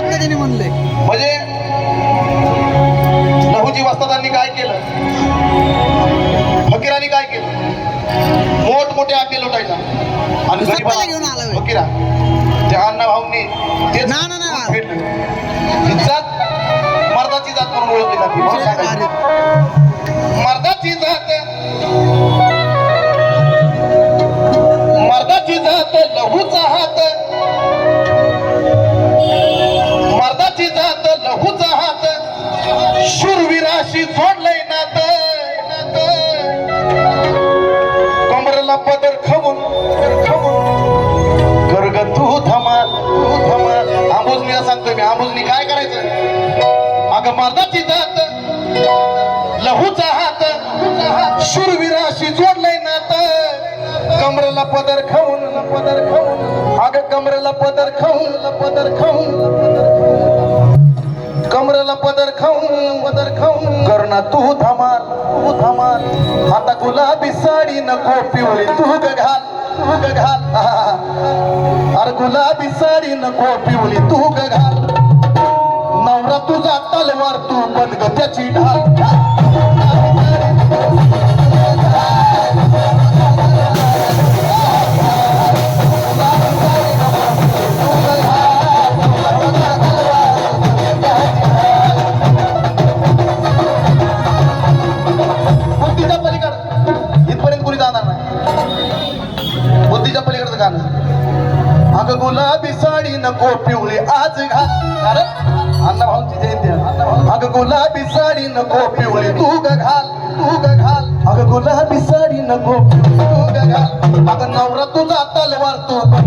आता त्याने म्हणले म्हणजे लहुजी वस्तादांनी काय केलं? फकीरांनी काय केलं? मोठमोठे आटे लुटायचा. आणि घेऊन आला. फकीरा त्या अण्णा भाऊंनी तेच ना, ना, ना. जात मर्दाची जात म्हणून ओळखली जाते. मर्दाची जात. मर्दाची जात लहूचा हात. सोडलंय नात कमरेला पदर खवून गर्ग तू थमाल तू थमाल आंबोजनीला सांगतोय मी आंबुजनी काय करायचं? अगं मर्दाची जात लहूचा हात. शूरवीराशी जोडलंय नात. कमरेला पदर खाऊन पदर खाऊन अगं कमरेला पदर खाऊन पदर खाऊन कमरेला पदर खाऊन पदर खाऊन तू धमाल तू धमाल. आता गुलाबी साडी नको पिवळी तू ग घाल तू ग घाल. अरे गुलाबी साडी नको पिवळी तू ग घाल. नवरा तुझा तलवार तू पण ग त्याची ढाल. बुद्धीच्या पलीकडं. इथपर्यंत कुणी जाणार नाही. बुद्धीच्या पलीकडचं गाणं अगं गुलाबी साडी नको पिवळी आज घाल. अरे अण्णा भाऊची जयंती अगं गुलाबी साडी नको पिवळी तू ग घाल तू ग घाल. अगं गुलाबी साडी नको पिवळी तू ग घाल. अगं नवरा तुझा तलवार तू पण